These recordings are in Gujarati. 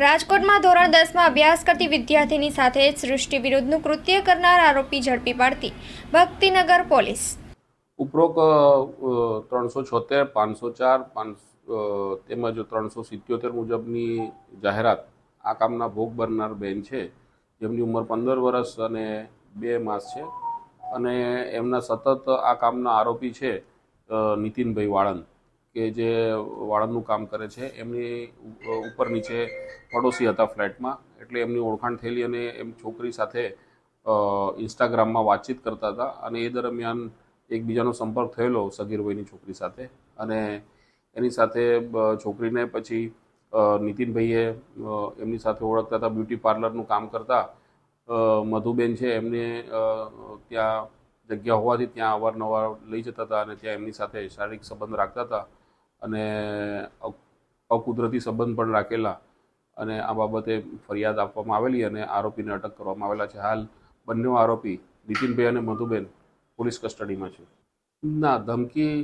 રાજકોટમાં ધોરણ દસમાં અભ્યાસ કરતી વિદ્યાર્થીની સાથે સૃષ્ટિ વિરુદ્ધનું કૃત્ય કરનાર આરોપી ઝડપી પાડતી. ભક્તિનગર પોલીસ. ઉપરોક્ત ત્રણસો છોતેર, પાંચસો ચાર તેમજ ત્રણસો સિત્યોતેર મુજબની જાહેરાત આ કામના ભોગ બનનાર બેન છે. જેમની ઉંમર પંદર વર્ષ અને બે માસ છે. અને એમના સતત આ કામના આરોપી છે નીતિનભાઈ વાળંદ. કે જે વાળંદનું કામ કરે છે, એમની ઉપર નીચે પડોશી હતા ફ્લેટમાં, એટલે એમની ઓળખાણ થયેલી અને એમ છોકરી સાથે ઇન્સ્ટાગ્રામમાં વાતચીત કરતા હતા અને એ દરમિયાન એકબીજાનો સંપર્ક થયેલો સગીરભાઈની છોકરી સાથે અને એની સાથે છોકરીને પછી નીતિનભાઈએ એમની સાથે ઓળખતા હતા, બ્યુટી પાર્લરનું કામ કરતા મધુબેન છે એમને ત્યાં જગ્યા હોવાથી ત્યાં અવારનવાર લઈ જતા હતા અને ત્યાં એમની સાથે શારીરિક સંબંધ રાખતા હતા. અને અકુદરતી સંબંધ પણ રાખેલા અને આ બાબતે ફરિયાદ આપવામાં આવેલી અને આરોપીને અટક કરવામાં આવેલા છે. હાલ બંને આરોપી નીતિનભાઈ અને મધુબેન પોલીસ કસ્ટડીમાં છે. ના, ધમકી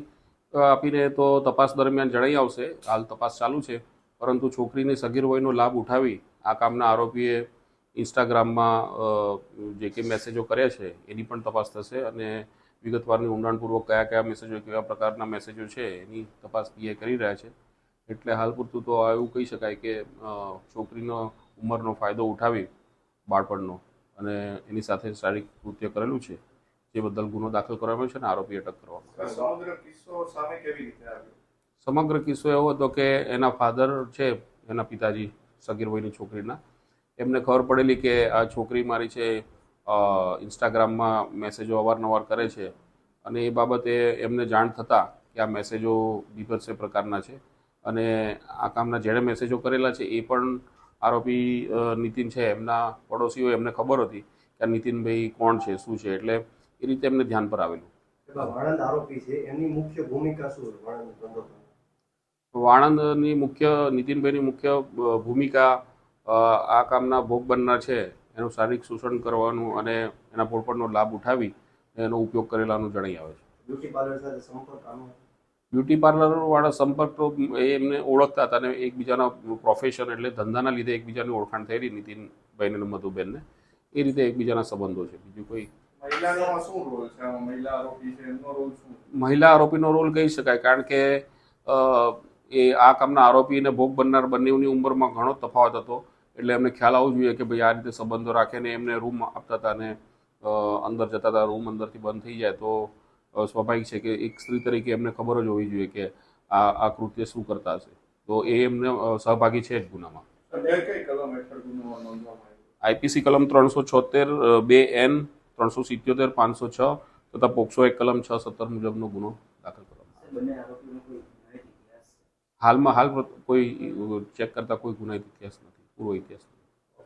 આપીને તો તપાસ દરમિયાન જણાઈ આવશે. હાલ તપાસ ચાલુ છે. પરંતુ છોકરીની સગીર વયનો લાભ ઉઠાવી આ કામના આરોપીએ ઇન્સ્ટાગ્રામમાં જે કે મેસેજો કર્યા છે, એની પણ તપાસ થશે અને વિગતવારની ઊંડાણપૂર્વક કયા કયા મેસેજો કેવા પ્રકારના મેસેજો છે એની તપાસ પીએ કરી રહ્યા છે. એટલે હાલ પૂરતું તો એવું કહી શકાય કે છોકરીનો ઉંમરનો ફાયદો ઉઠાવી બાળપણનો અને એની સાથે શારીરિક કૃત્ય કરેલું છે જે બદલ ગુનો દાખલ કરવામાં છે અને આરોપી અટક કરવામાં સમગ્ર કિસ્સો એવો હતો કે એના ફાધર છે એના પિતાજી સગીર વયની છોકરીના એમને ખબર પડેલી કે આ છોકરી મારી છે ઇન્સ્ટાગ્રામમાં મેસેજો અવારનવાર કરે છે. અને એ બાબતે એમને જાણ થતાં કે આ મેસેજો બીભત્સ પ્રકારના છે. અને આ કામના જેણે મેસેજો કરેલા છે એ પણ આરોપી નીતિન છે. એમના પડોશીઓ એમને ખબર હતી કે આ નીતિનભાઈ કોણ છે શું છે એટલે એ રીતે એમને ધ્યાન પર આવેલું. વાણંદ આરોપી છે. એમની મુખ્ય ભૂમિકા શું? વાણંદની મુખ્ય નીતિનભાઈની મુખ્ય ભૂમિકા આ કામના ભોગ બનનાર છે. એનું શારીરિક શોષણ કરવાનું અને એના પોળપણનો લાભ ઉઠાવી એનો ઉપયોગ કરેલાનું જણાઈ આવે છે. બ્યુટી પાર્લર સાથે સંપર્ક પાર્લરવાળા સંપર્ક તો એ એમને ઓળખતા હતા અને એકબીજાના પ્રોફેશન એટલે ધંધાના લીધે એકબીજાની ઓળખાણ થયેલી નીતિનભાઈને અને મધુબેનને. એ રીતે એકબીજાના સંબંધો છે. બીજું કોઈ? શું રોલ છે? આમાં મહિલા આરોપી છે એમનો રોલ શું મહિલા આરોપીનો રોલ કહી શકાય. કારણ કે એ આ કામના આરોપી અને ભોગ બનનાર બંનેની ઉંમરમાં ઘણો તફાવત હતો. એટલે એમને ખ્યાલ આવવો જોઈએ કે ભાઈ આ રીતે સંબંધો રાખીને એમને રૂમ આપતા હતા અને અંદર જતા હતા રૂમ અંદરથી બંધ થઈ જાય તો સ્વાભાવિક છે કે એક સ્ત્રી તરીકે એમને ખબર જ હોવી જોઈએ કે આ આ કૃત્ય શું કરતા હશે. તો એ એમને સહભાગી છે જ ગુનામાં. આઈપીસી કલમ ત્રણસો છોતેર બે એન ત્રણસો સિત્યોતેર પાંચસો છ તથા પોક્સો એક કલમ છ સત્તર મુજબનો ગુનો દાખલ કરવામાં હાલમાં હાલ કોઈ ચેક કરતા કોઈ ગુનાહિત ઇતિહાસ નથી. પૂરો ઇતિહાસ નથી